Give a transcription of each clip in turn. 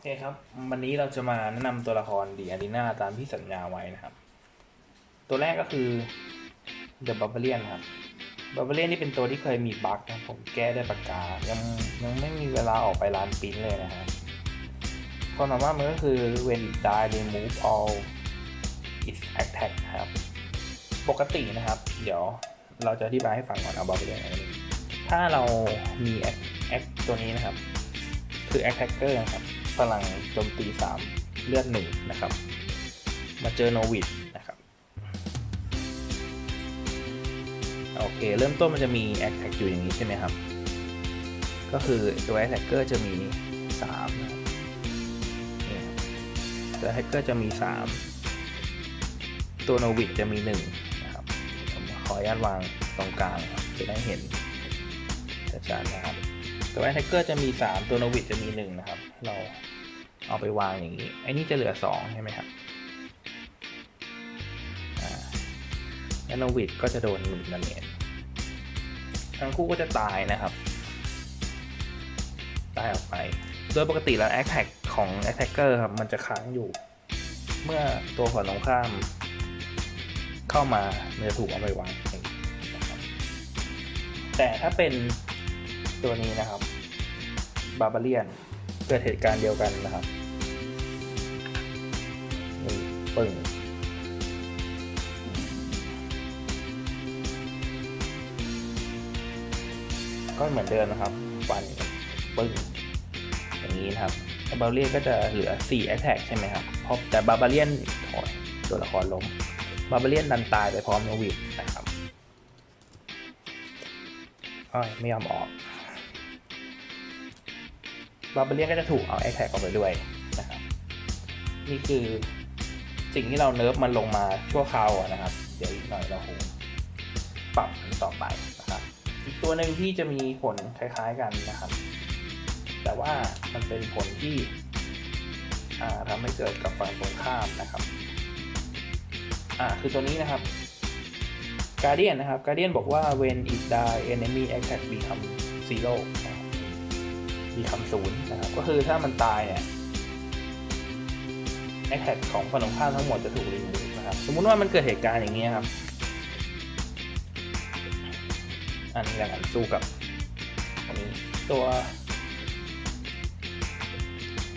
อเคครับ วันนี้เราจะมาแนะนำตัวละครดีอารีนาตามที่สัญญาไว้นะครับ ตัวแรกก็คือ The Barbarian ครับ Barbarian นี่เป็นตัวที่เคยมีบั๊กนะผมแก้ได้ปากกา ยังยังไม่มีเวลาออกไปร้านปริ้นเลยนะฮะความสามารถมันก็คือ when it die remove all its attack ครับ ปกตินะครับ เดี๋ยวเราจะอธิบายให้ฟังก่อนเอา Barbarian อันนี้ถ้าเรามี act act ตัวนี้นะครับ คือ attacker นะครับ พลังโจมตี 3 เลือดหนึ่งนะครับ มาเจอโนวิดนะครับ โอเค เริ่มต้นมันจะมี attack อยู่อย่างนี้ใช่ไหมครับ ก็คือตัว attacker จะมี3นะครับนี่ครับตัว attacker จะมี 3 ตัวโนวิดจะมี1นะครับผมขออนุญาตวางตรงกลางครับจะได้เห็นชัดๆนะครับตัวแอ t แทกเกอร์จะมี 3 ตัวโนวิดจะมี1นะครับ เราเอาไปวางอย่างนี้ไอ้นี่จะเหลือ2ใช่ไหมครับแล้วโนวิดก็จะโดนหนึ่งดาเมจทั้งคู่ก็จะตายนะครับ ตายออกไป โดยปกติแล้ว a t t a c k ของ Attacker ครับ มันจะค้างอยู่ เมื่อตัวฝั่งตรงข้าม เข้ามามันจะถูกเอาไปวางแต่ถ้าเป็นตัวนี้นะครับบาบาเลียน เกิดเหตุการณ์เดียวกันนะครับนี่ปึ่งก็เหมือนเดิมนะครับฟันปึ้งอย่างนี้นะครับบาบาเลียนก็จะเหลือ4 attack ใช่ไหมครับเพราะแต่บาบาเลียนถอยตัวละครล้มบาบาเลียนดันตายไปพร้อมโนวิดนะครับอ้อยไม่ยอมออก บาร์เบเลียนก็จะถูกเอาแอคแท็กออกไปด้วยนะครับนี่คือสิ่งที่เราเนิร์ฟมันลงมาชั่วคราวนะครับ เดี๋ยวอีกหน่อยเราคงปรับมันต่อไปนะครับอีกตัวหนึ่งที่จะมีผลคล้ายๆกันนะครับ แต่ว่ามันเป็นผลที่ทำให้เกิดกับฝั่งตรงข้ามนะครับอ่าคือตัวนี้นะครับการเดียนนะครับการเดียนบอกว่า when it die enemy attack become zero นะครับ มีคำศูนย์นะครับ ก็คือถ้ามันตายเนี่ยแอคแท็กของฝั่งตรงข้ามทั้งหมดจะถูกรีมูฟนะครับ สมมุติว่ามันเกิดเหตุการณ์อย่างนี้ครับ อันนี้แหละกันสู้กับนนี้ตัว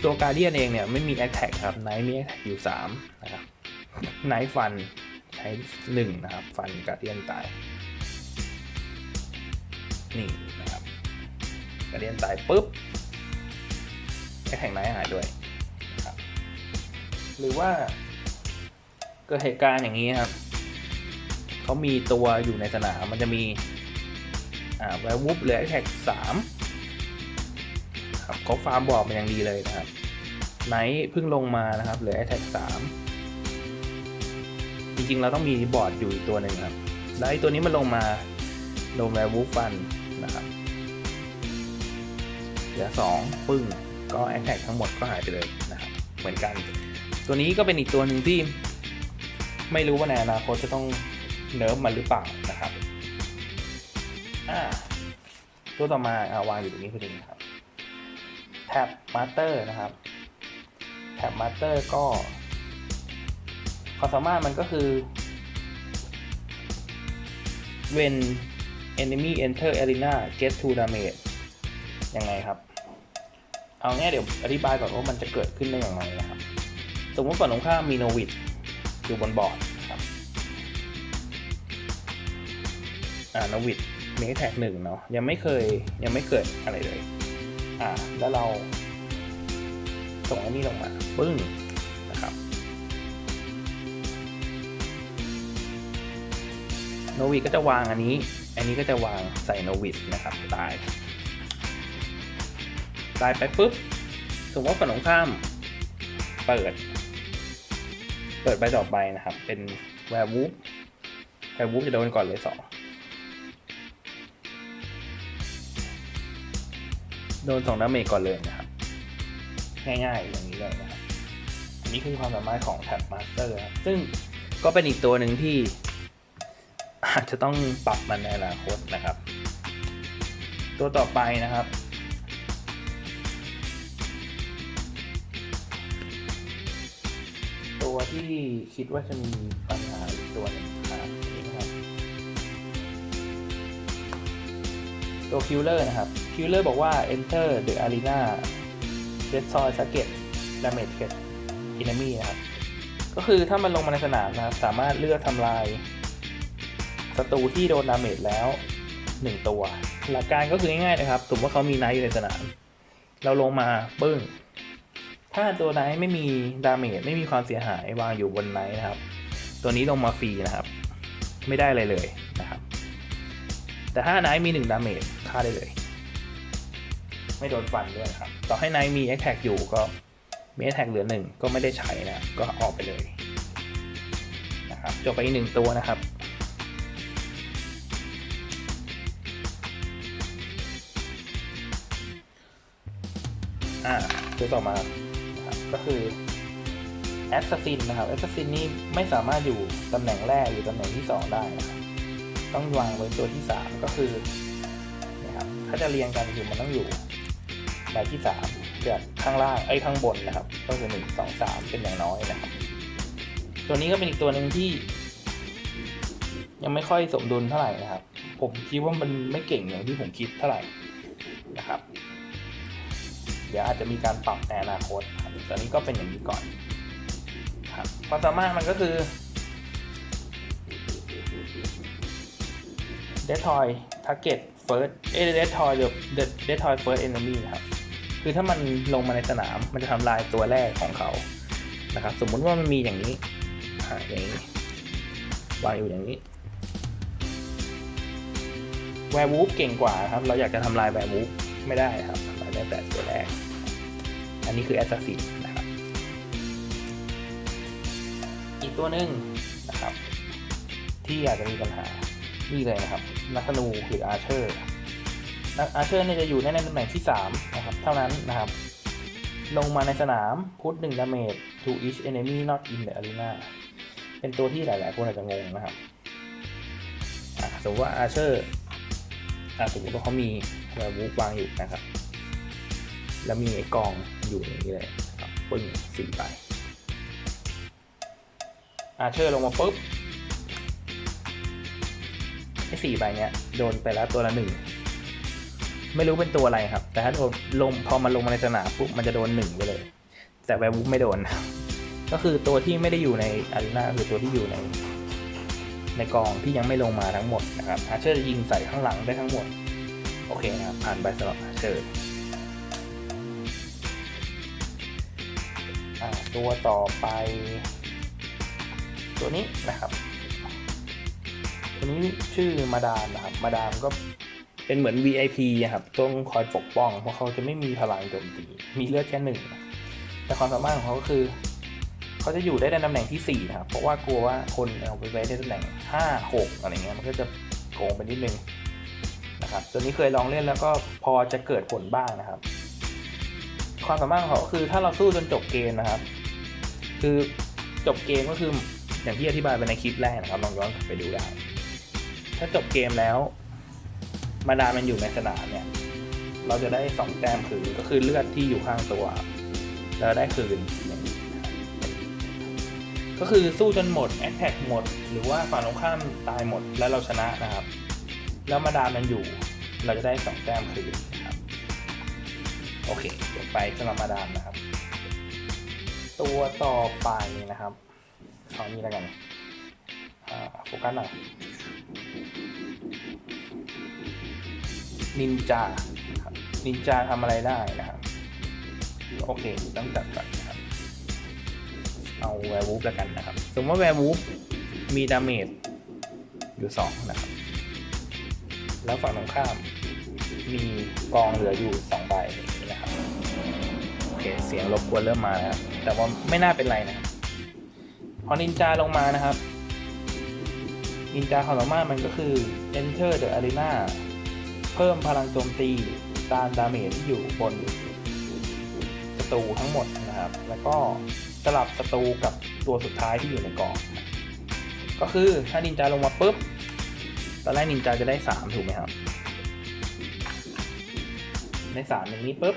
ตัวการเดียนเองเนี่ยไม่มีแอคแท็กครับไนท์มีแอคแท็กอยู่3นะครับไนท์ฟันใช้1นะครับ ฟันการเดียนตายนี่ กระเด็นตายปุ๊บแค่แข่งไนท์หายด้วยครับหรือว่า เกิดเหตุการณ์อย่างนี้ครับเขามีตัวอยู่ในสนามมันจะมีอ่าแวร์วูฟเหลือแท็กสามครับเขาฟาร์มบอกมันยังดีเลยนะครับไนท์เพิ่งลงมานะครับเหลือแท็กสามจริงๆ เราต้องมีบอร์ดอยู่อีกตัวหนึ่งครับ แล้วไอ้ตัวนี้มันลงมาโดนแวร์วูฟฟัน เหลือ 2 ปึ้ง ก็แอคแท็กทั้งหมดก็หายไปเลยนะครับเหมือนกัน ตัวนี้ก็เป็นอีกตัวหนึ่งที่ ไม่รู้ว่าในอนาคตจะต้องเนิร์ฟมันหรือเปล่านะครับตัวต่อมาเอาวางอยู่ตรงนี้พอดีนครับแท็บมาสเตอร์นะครับแท็บมาสเตอร์ก็ความสามารถมันก็คือ when enemy enter arena get to damage ยังไงครับ เอาง่ายเดี๋ยวอธิบายก่อนว่ามันจะเกิดขึ้นได้อย่างไรนะครับ สมมติฝั่งตรงข้ามมีโนวิดอยู่บนบอร์ดครับอ่าโนวิดมีแท็กหนึ่งเนาะยังไม่เคยยังไม่เกิดอะไรเลย อ่า แล้วเรา ส่งอันนี้ลงมาปึ้งนะครับโนวิดก็จะวางอันนี้ อันนี้ก็จะวางใส่โนวิดนะครับตาย ตายไปปุ๊บสมมติว่าฝั่งตรงข้ามเปิด เปิดใบต่อไปนะครับ เป็นแวร์วูฟแวร์วูฟจะโดนก่อนเลยสองโดนสองดาเมจก่อนเลยนะครับ ง่ายๆอย่างนี้เลยนะครับอันนี้คือความสามารถของแท็บมาสเตอร์ครับซึ่งก็เป็นอีกตัวหนึ่งที่อาจจะต้องปรับมันในอนาคตนะครับ ตัวต่อไปนะครับ ตัวที่คิดว่าจะมีปัญหาอีกตัวหนึงอ่านี่นะครับตัวคิลเลอร์นะครับคิลเลอร์บอกว่า enter the arena destroy target damage hit enemy นะครับ ก็คือถ้ามันลงมาในสนามนะครับ สามารถเลือกทำลายศัตรูที่โดนดาเมจแล้ว 1 ตัว หลักการก็คือง่ายๆนะครับ สมมติว่าเขามีไนท์อยู่ในสนาม เราลงมาปึ้ง ถ้าตัวไนท์ไม่มีดาเมจไม่มีความเสียหายวางอยู่บนไนท์นะครับ ตัวนี้ลงมาฟรีนะครับ ไม่ได้อะไรเลยนะครับ แต่ถ้าไนท์มี1ดาเมจฆ่าได้เลย ไม่โดนฟันด้วยครับ ต่อให้ไนท์มี a t t a c k อยู่ก็มี a t t a c k เหลือหนึ่งก็ไม่ได้ใช้นะก็ออกไปเลยนะครับจบไปอีกหนึ่งตัวนะครับอ่าตัวต่อมา นะครับก็คือ Assassin นะครับ Assassin นี่ไม่สามารถอยู่ตำแหน่งแรกหรือตำแหน่งที่ 2 ได้นะครับต้องวางไว้ตัวที่ 3 ก็คือนะครับถ้าจะเรียงกันคือมันต้องอยู่ใบที่3เดือข้างล่างไอ้ข้างบนนะครับ ก็คือหนึ่งสองสามเป็นอย่างน้อยนะครับ ตัวนี้ก็เป็นอีกตัวหนึ่งที่ ยังไม่ค่อยสมดุลเท่าไหร่นะครับ ผมคิดว่ามันไม่เก่งอย่างที่ผมคิดเท่าไหร่นะครับ เดี๋ยวอาจจะมีการปรับในอนาคต ตอนนี้ก็เป็นอย่างนี้ก่อนครับความสามารถมันก็คือ Destroy Target First เอ้ย Destroy the Destroy First Enemy นะครับคือถ้ามันลงมาในสนามมันจะทำลายตัวแรกของเขานะครับ สมมุติว่ามันมีอย่างนี้อ่าอย่างนี้วางอยู่อย่างนี้แวร์วูฟเก่งกว่าครับ เราอยากจะทำลายแวร์วูฟไม่ได้ครับทำลายได้แต่ตัวแรก อันนี้คือแอสซัสซินนะครับอีกตัวหนึ่งนะครับ ที่อาจจะมีปัญหานี่เลยนะครับ นักธนูคืออาเชอร์นักอาเชอร์เนี่ยจะอยู่ในตำแหน่งที่ 3 นะครับ เท่านั้นนะครับ ลงมาในสนามพุทหนึ่งดาเมจ to each enemy not in the arena เป็นตัวที่หลาย ๆ คนอาจจะงงนะครับสมมติว่าอาเชอร์อะสมมติว่าเขามีแวร์วูฟวางอยู่นะครับ แล้วมีไอ้กอง อยู่อย่างนี้เลยครับปึ้งสี่ใบอาเชอร์ลงมาปุ๊บไอ้สี่ใบเนี้ยโดนไปแล้วตัวละหนึ่งไม่รู้เป็นตัวอะไรครับ แต่ถ้าโดนลงพอมันลงมาในสนามปุ๊บมันจะโดนหนึ่งไปเลย แต่แวร์วูฟไม่โดน ก็คือตัวที่ไม่ได้อยู่ในอารีนาคือตัวที่อยู่ใน ในกองที่ยังไม่ลงมาทั้งหมดนะครับอาเชอร์จะยิงใส่ข้างหลังได้ทั้งหมด โอเคนะครับผ่านไปสำหรับอาเชอร์ ตัวต่อไป ตัวนี้นะครับ ตัวนี้ชื่อมาดามนะครับ มาดามก็เป็นเหมือน VIP อะครับ ต้องคอยปกป้อง เพราะเขาจะไม่มีพลังโจมตี มีเลือดแค่หนึ่ง แต่ความสามารถของเขาก็คือ เขาจะอยู่ได้ในตำแหน่งที่ 4 นะครับ เพราะว่ากลัวว่าคนเอาไปไว้ในตำแหน่ง 5 6 อะไรเงี้ย มันก็จะโกงไปนิดนึงนะครับ ตัวนี้เคยลองเล่นแล้วก็พอจะเกิดผลบ้างนะครับ ความสามารถของเขาคือถ้าเราสู้จนจบเกมนะครับ คือจบเกมก็คืออย่างที่อธิบายไปในคลิปแรกนะครับลองย้อนกลับไปดูได้ ถ้าจบเกมแล้ว มาดามมันอยู่ในสนามเนี่ย เราจะได้สองแต้มคืนก็คือเลือดที่อยู่ข้างตัวเราได้คืนก็คือสู้จนหมดแอคแทกหมด หรือว่าฝั่งตรงข้ามตายหมดแล้วเราชนะนะครับ แล้วมาดามมันอยู่ เราจะได้สองแต้มคืนนะครับ โอเคเดี๋ยวไปสำหรับมาดามนะครับ ตัวต่อไปนะครับเอานี้แล้วกันอ่าโฟกัสหน่อยนินจานินจาทำอะไรได้นะครับ โอเคต้องจัดก่อนนะครับ เอาแวร์วูฟแล้วกันนะครับสมมติว่าแวร์วูฟมีดาเมจอยู่สองนะครับ แล้วฝั่งตรงข้ามมีกองเหลืออยู่สองใบอย่างนี้นะครับ โอเค เสียงรบกวนเริ่มมานะครับ แต่ว่าไม่น่าเป็นไรนะครับพอนินจาลงมานะครับนินจาความสามามันก็คือ enter the arena เพิ่มพลังโจมตีตามดาเมจที่อยู่บนศัตรูทั้งหมดนะครับ แล้วก็สลับศัตรูกับตัวสุดท้ายที่อยู่ในกอง ก็คือถ้านินจาลงมาปุ๊บ ตอนแรกนินจาจะได้สามถูกไหมครับ ในสามอย่างนี้ปุ๊บ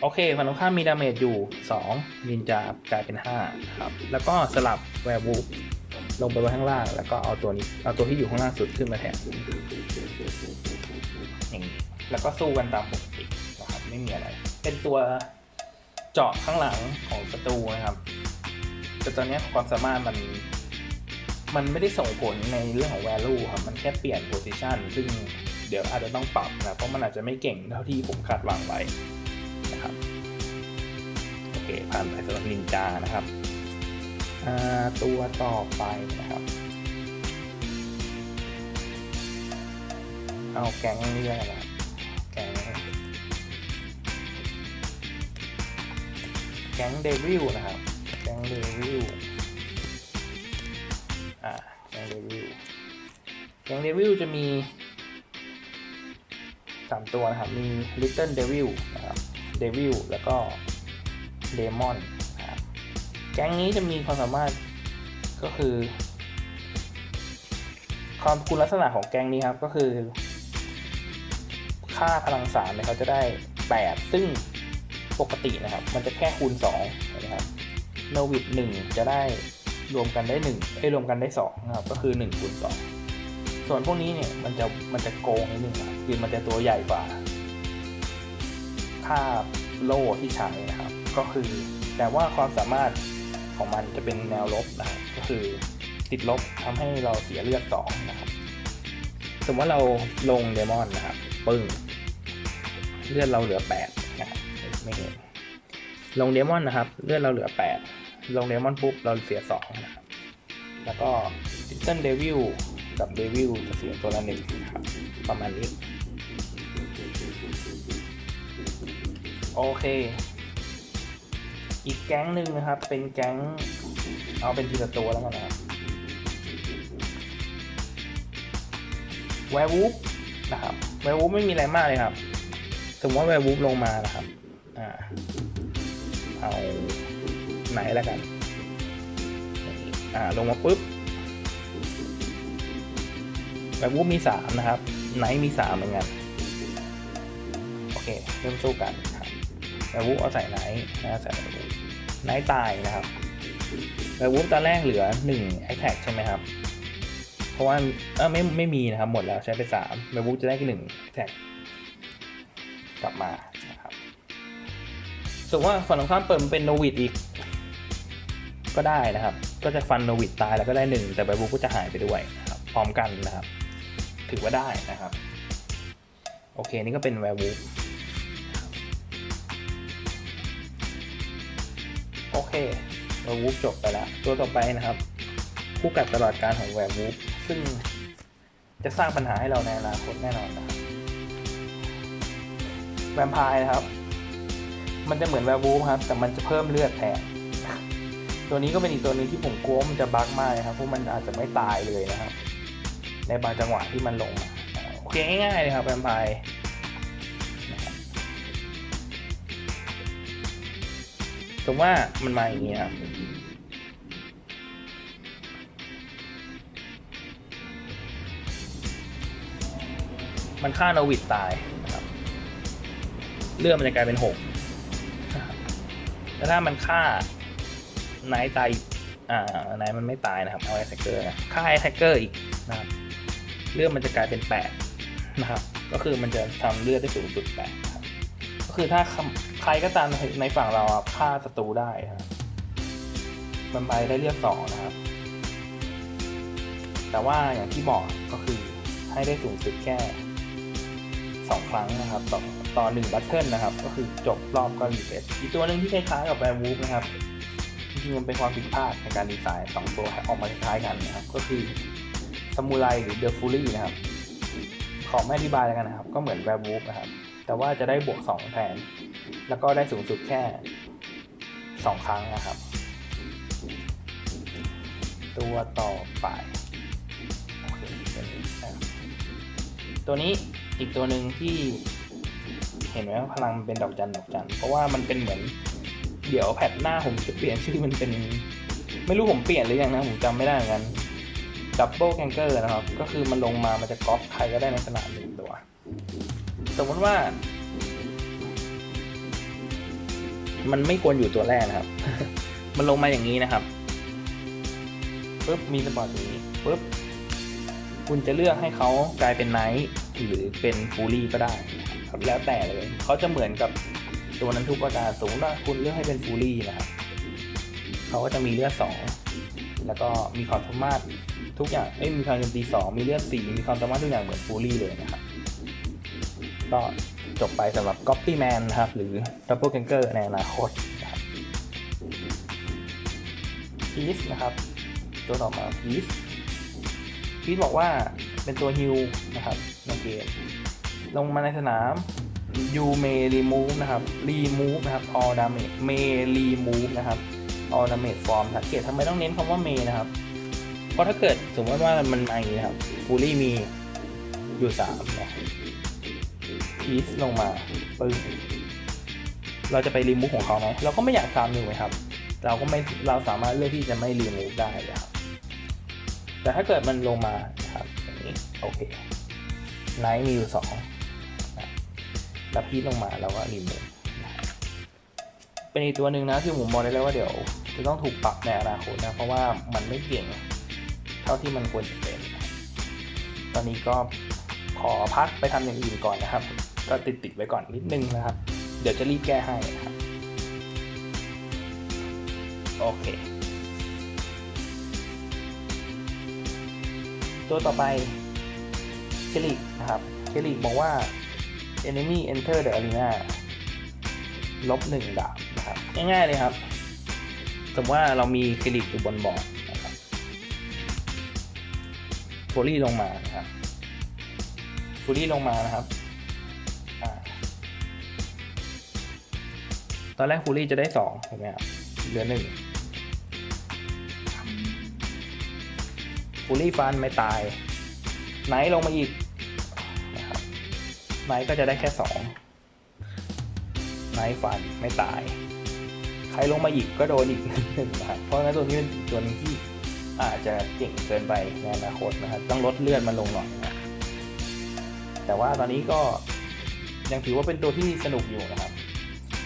โอเคฝั่งตรงข้ามมีดาเมจอยู่ 2 นินจากลายเป็น 5 ครับ แล้วก็สลับแวร์วูฟลงไปไว้ข้างล่าง แล้วก็เอาตัวนี้เอาตัวที่อยู่ข้างล่างสุดขึ้นมาแทนอย่างนี้แล้วก็สู้กันตามปกตินะครับไม่มีอะไร เป็นตัวเจาะข้างหลังของศัตรูนะครับ แต่ตอนนี้ความสามารถมันมันไม่ได้ส่งผลในเรื่องของ value ครับ มันแค่เปลี่ยน position ซึ่งเดี๋ยวอาจจะต้องปรับนะ เพราะมันอาจจะไม่เก่งเท่าที่ผมคาดหวังไว้ เคผ่านไปสำหรับนินจานะครับ ตัวต่อไปนะครับ เอาแก๊งนี่เลยนะครับแก๊งแก๊งเดวิลนะครับ แก๊งเดวิลอ่าแก๊งเดวิลแก๊งเดวิลจะมีสามตัวนะครับ มี Little Devil นะครับ Devil แล้วก็ Demon นะครับแก๊งนี้จะมีความสามารถก็คือ ความคุณลักษณะของแก๊งนี้ครับก็คือ ค่าพลังสารเนี่ยเขาจะได้ 8 ซึ่งปกตินะครับ มันจะแค่คูณ2นะครับโนวิด1จะได้รวมกันได้1เอ้รวมกันได้2นะครับก็คือ1คูณ2ส่วนพวกนี้เนี่ยมันจะมันจะโกงนิดนึงครับคือมันจะตัวใหญ่กว่าค่าโล่ที่ใช้นะครับ ก็คือ แต่ว่าความสามารถของมันจะเป็นแนวลบนะครับก็คือติดลบทำให้เราเสียเลือด2นะครับ สมมติว่าเราลงเดมอนนะครับ ปึ้ง เลือดเราเหลือ8นะครับไม่เห็นลงเดมอนนะครับ เลือดเราเหลือ 8 ลงเดมอนปุ๊บเราเสีย2นะครับ แล้วก็ดิจิตอลเดวิลกับเดวิลจะเสียตัวละหนึ่งนะครับ ประมาณนี้ โอเค อีกแก๊งหนึ่งนะครับ เป็นแก๊งเอาเป็นทีละตัวแล้วกันนะครับแวร์วูฟนะครับแวร์วูฟไม่มีอะไรมากเลยครับ สมมติว่าแวร์วูฟลงมานะครับอ่าเอาไหนแล้วกันอ่าลงมาปุ๊บแวร์วูฟมีสามนะครับ ไหนมีสามเหมือนกัน โอเค เริ่มสู้กัน ครับวร์วูฟเอาใส่ไนท์นะใส่แวร์วูฟไนท์ตายนะครับแวร์วูฟตอนแรกเหลือหนึ่งแอคแท็กใช่ไหมครับ เพราะว่าเออไม่ไม่มีนะครับหมดแล้วใช้ไปสามแวร์วูฟจะได้แค่หนึ่งแท็กกลับมานะครับส่วนว่าฝั่งตรงข้ามเปิดมันเป็นโนวิดอีก ก็ได้นะครับ ก็จะฟันโนวิดตายแล้วก็ได้หนึ่งแต่แวร์วูฟก็จะหายไปด้วยนะครับพร้อมกันนะครับ ถือว่าได้นะครับ โอเค นี่ก็เป็นแวร์วู เคแวร์วูฟจบไปแล้ว ตัวต่อไปนะครับ คู่กัดตลอดการของแวร์วูฟซึ่งจะสร้างปัญหาให้เราในอนาคตแน่นอนนะครับแวมไพร์นะครับ มันจะเหมือนแวร์วูฟครับ แต่มันจะเพิ่มเลือดแทนตัวนี้ก็เป็นอีกตัวนึงที่ผมกลัวมันจะบั๊กมากนะครับเพราะมันอาจจะไม่ตายเลยนะครับ ในบางจังหวะที่มันลงมาโอเคง่ายๆเลยครับแวมไพร์ มมติว่ามันมาอย่างนี้ครับมันฆ่าโนวิดตายนะครับเลือดมันจะกลายเป็นหกแล้วถ้ามันฆ่าไนท์ตายอ่าไนท์มันไม่ตายนะครับเอาไอแท็กเกอร์ฆ่าไอแท็กเกอร์อีกนะครับเลือดมันจะกลายเป็นแปดนะครับ ก็คือมันจะทำเลือดได้สูงสุดแปด คือถ้าใครก็ตามในฝั่งเราฆ่าศัตรูได้ครับมันไปได้เลือดสองนะครับ แต่ว่าอย่างที่บอกก็คือให้ได้สูงสุดแค่สองครั้งนะครับต่อต่อหนึ่งบัตเทิลนะครับ ก็คือจบรอบก็รีเฟรชอีกตัวหนึ่งที่คล้ายๆกับแวร์วูฟนะครับจริงๆมันเป็นความผิดพลาดในการดีไซน์สองตัวออกมาคล้ายๆกันนะครับ ก็คือซามูไรหรือเดอะฟูลี่นะครับ ขอไม่อธิบายแล้วกันนะครับ ก็เหมือนแวร์วูฟนะครับ แต่ว่าจะได้บวกสองแทน แล้วก็ได้สูงสุดแค่สองครั้งนะครับ ตัวต่อไปโอเคตัวนี้ตัวนี้อีกตัวหนึ่งที่เห็นไหมว่าพลังมันเป็นดอกจันดอกจันเพราะว่ามันเป็นเหมือนเดี๋ยวแพทหน้าผมจะเปลี่ยนชื่อมันเป็น ไม่รู้ผมเปลี่ยนหรือยังนะ ผมจำไม่ได้เหมือนกันดับเบิลแคนเกอร์นะครับ ก็คือมันลงมามันจะก๊อปใครก็ได้ในสนามหนึ่งตัว สมมติว่า มันไม่ควรอยู่ตัวแรกนะครับ มันลงมาอย่างนี้นะครับปุ๊บมีสปอร์ตตรงนี้ปุ๊บคุณจะเลือกให้เขากลายเป็นไนท์หรือเป็นฟูลี่ก็ได้ครับแล้วแต่เลยเขาจะเหมือนกับตัวนั้นทุกประการสมมติว่าคุณเลือกให้เป็นฟูลี่นะครับเขาก็จะมีเลือดสองแล้วก็มีความสามารถทุกอย่างเอ้ยมีความโจมตีสองมีเลือดสี่มีความสามารถทุกอย่างเหมือนฟูลี่เลยนะครับ ก็จบไปสำหรับ Copy Man นะครับ หรือ Double Ganger ในอนาคตนะครับ p e a c นะครับ ตัวต่อมา Peace Peace บอกว่าเป็นตัวฮิลนะครับในเกมลงมาในสนาม you may remove นะครับ remove นะครับ all damage may remove นะครับ all damage from สังเกตทำไมต้องเน้นคำว่า may นะครับ เพราะถ้าเกิดสมมติว่ามันมาอย่างนี้นะครับ fully มีอยู่สามนะ ครับพีซลงมาปึ้งเราจะไปรีมูฟของเขาไหมเราก็ไม่อยากตามอยู่ไหมครับ เราก็ไม่เราสามารถเลือกที่จะไม่รีมูฟได้นะครับแต่ถ้าเกิดมันลงมาครับอย่างนี้โอเคไนท์มีอยู่สองแล้วพีซลงมาเราก็รีมูฟเป็นอีกตัวหนึ่งนะที่ผมบอกได้เลยว่าเดี๋ยวจะต้องถูกปรับในอนาคตนะเพราะว่ามันไม่เก่งเท่าที่มันควรจะเป็น ตอนนี้ก็ขอพักไปทำอย่างอื่นก่อนนะครับ ก็ติดติดๆไว้ก่อนนิดนึงนะครับ เดี๋ยวจะรีบแก้ให้นะครับ โอเค ตัวต่อไปเคลิกนะครับเคลิกบอกว่า enemy enter the arena ลบหนึ่งดาบนะครับ ง่ายๆเลยครับ สมมติว่าเรามีเคลิกอยู่บนบอร์ดนะครับโฟลี่ลงมานะครับฟูรี่ลงมานะครับ ตอนแรกฟูรี่จะได้สองถูกไหมครับเหลือหนึ่งฟูรี่ฟันไม่ตายไนท์ลงมาอีกนะครับไนท์ก็จะได้แค่สองไนท์ฟันไม่ตาย ใครลงมาอีกก็โดนอีกหนึ่งนะครับเพราะฉะนั้นตัวนี้เป็นตัวนึงที่อาจจะเก่งเกินไปในอนาคตนะครับต้องลดเลือดมันลงหน่อยนะแต่ว่าตอนนี้ก็ยังถือว่าเป็นตัวที่สนุกอยู่นะครับ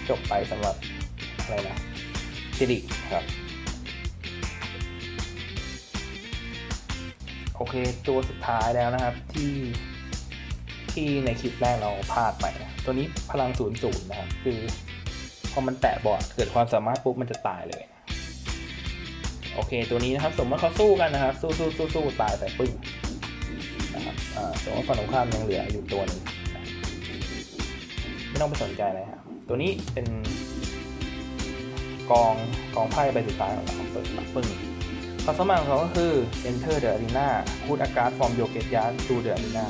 จบไปสำหรับอะไรนะซิริครับ โอเคตัวสุดท้ายแล้วนะครับที่ที่ในคลิปแรกเราพลาดไปนะตัวนี้พลังศูนย์ศูนย์นะครับ คือพอมันแตะบอร์ดเกิดความสามารถปุ๊บมันจะตายเลยโอเคตัวนี้นะครับ สมมติเขาสู้กันนะครับ สู้สู้สู้สู้ตายไปปึ้งนะครับอ่าสมมติว่าฝั่งตรงข้ามยังเหลืออยู่ตัวนึงไม่ต้องไปสนใจเลยครับ ตัวนี้เป็นกองกองไพ่ใบสุดท้ายของเราเปิดปึ้งความสามารถของเขาก็คือ enter the arena put a card from your graveyard to the arena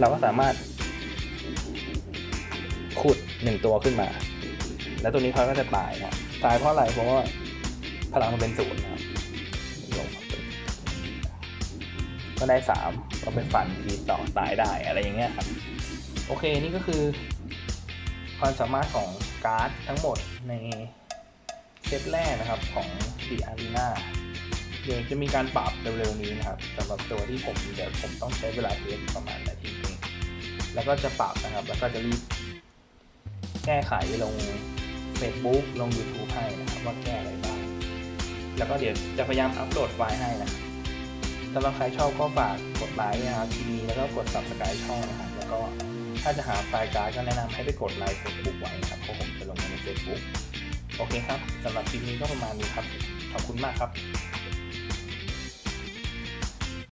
เราก็สามารถขุดหนึ่งตัวขึ้นมา แล้วตัวนี้เขาก็จะตายนะตายเพราะอะไร เพราะว่าพลังมันเป็นศูนย์นะครับลงก็ได้สามก็ไปฟันทีต่อตายได้อะไรอย่างเงี้ยครับ โอเค นี่ก็คือ ความสามารถของการ์ดทั้งหมดในเซตแรกนะครับของ The Arena เดี๋ยวจะมีการปรับเร็วๆนี้นะครับสำหรับตัวที่ผมเดี๋ยวผมต้องใช้เวลาเทสอีกประมาณนาทีนึงแล้วก็จะปรับนะครับ แล้วก็จะรีบแก้ไขลง Facebook ลง YouTube ให้นะครับ ว่าแก้อะไรบ้าง แล้วก็เดี๋ยวจะพยายามอัปโหลดไฟล์ให้นะสำหรับใครชอบก็ฝากกดไลค์นะครับทีนี้แล้วก็กด subscribe ช่องนะครับแล้วก็ ถ้าจะหาไฟล์การ์ดก็แนะนำให้ไปกดไลค์เฟซบุ๊กไว้นะครับเพราะผมจะลงมาในเฟซบุ๊กโอเคครับสำหรับคลิปนี้ก็ประมาณนี้ครับ ขอบคุณมากครับ